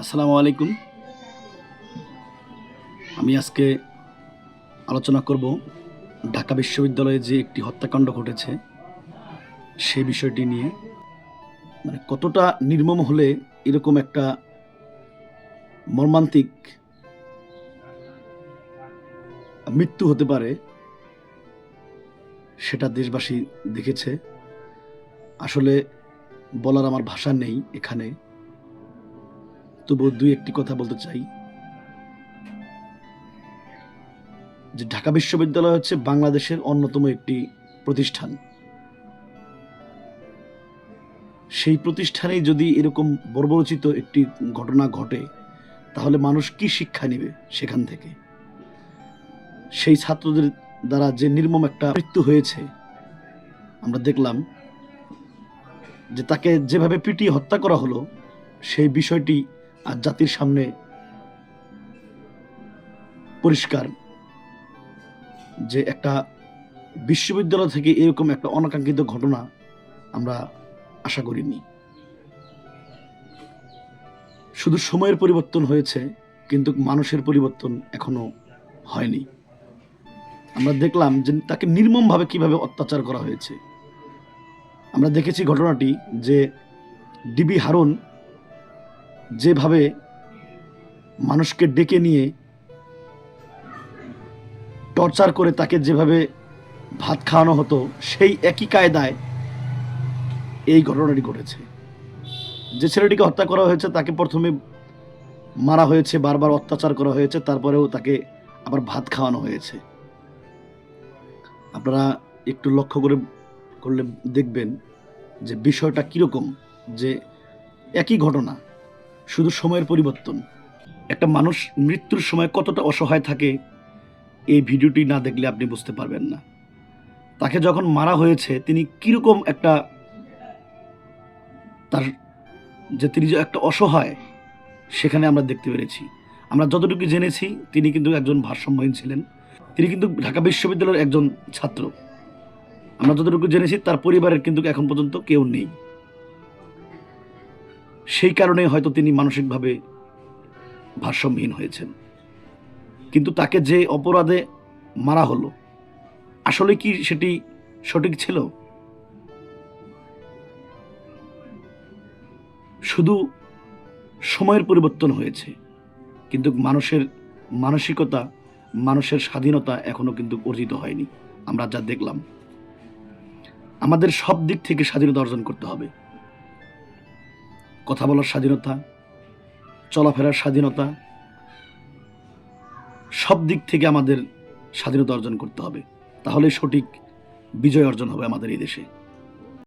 আসসালামু আলাইকুম। আমি আজকে আলোচনা করব ঢাকা বিশ্ববিদ্যালয়ে যে একটি হত্যাকাণ্ড ঘটেছে সেই বিষয়টি নিয়ে। মানে কতটা নির্মম হলে এরকম একটা মর্মান্তিক মৃত্যু হতে পারে, সেটা দেশবাসী দেখেছে। আসলে বলার আমার ভাষা নেই এখানে। তবু দুই একটি কথা বলতে চাই। যে ঢাকা বিশ্ববিদ্যালয় হচ্ছে বাংলাদেশের অন্যতম একটি প্রতিষ্ঠান। সেই প্রতিষ্ঠানে যদি এরকম বর্বরচিত একটি ঘটনা ঘটে, তাহলে মানুষ কি শিক্ষা নেবে সেখান থেকে? সেই ছাত্রদের দ্বারা যে নির্মম একটা মৃত্যু হয়েছে, আমরা দেখলাম যে তাকে যেভাবে পিটিয়ে হত্যা করা হলো, সেই বিষয়টি আর জাতির সামনে পরিষ্কার যে একটা বিশ্ববিদ্যালয় থেকে এরকম একটা অনাকাঙ্ক্ষিত ঘটনা আমরা আশা করিনি। শুধু সময়ের পরিবর্তন হয়েছে, কিন্তু মানুষের পরিবর্তন এখনও হয়নি। আমরা দেখলাম যে তাকে নির্মমভাবে কীভাবে অত্যাচার করা হয়েছে। আমরা দেখেছি ঘটনাটি যে ডিবি হারুন যেভাবে মানুষকে ডেকে নিয়ে টর্চার করে তাকে যেভাবে ভাত খাওয়ানো হতো, সেই একই কায়দায় এই ঘটনাটি ঘটেছে। যে ছেলেটিকে হত্যা করা হয়েছে, তাকে প্রথমে মারা হয়েছে, বারবার অত্যাচার করা হয়েছে, তারপরেও তাকে আবার ভাত খাওয়ানো হয়েছে। আপনারা একটু লক্ষ্য করে করলে দেখবেন যে বিষয়টা কীরকম, যে একই ঘটনা শুধু সময়ের পরিবর্তন। একটা মানুষ মৃত্যুর সময় কতটা অসহায় থাকে, এই ভিডিওটি না দেখলে আপনি বুঝতে পারবেন না। তাকে যখন মারা হয়েছে, তিনি কীরকম একটা তার যে তিনি যে একটা অসহায়, সেখানে আমরা দেখতে পেরেছি। আমরা যতটুকু জেনেছি, তিনি কিন্তু একজন ভারসাম্যহীন ছিলেন। তিনি কিন্তু ঢাকা বিশ্ববিদ্যালয়ের একজন ছাত্র। আমরা যতটুকু জেনেছি, তার পরিবারের কিন্তু এখন পর্যন্ত কেউ নেই। সেই কারণে হয়তো তিনি মানসিকভাবে ভারসাম্যহীন হয়েছেন। কিন্তু তাকে যে অপরাধে মারা হলো, আসলে কি সেটি সঠিক ছিল? শুধু সময়ের পরিবর্তন হয়েছে, কিন্তু মানুষের মানসিকতা, মানুষের স্বাধীনতা এখনও কিন্তু অর্জিত হয়নি। আমরা যা দেখলাম, আমাদের সব দিক থেকে স্বাধীনতা অর্জন করতে হবে। কথা বলার স্বাধীনতা, চলাফেরার স্বাধীনতা, সব দিক থেকে আমাদের স্বাধীনতা অর্জন করতে হবে। তাহলে সঠিক বিজয় অর্জন হবে আমাদের এই দেশে।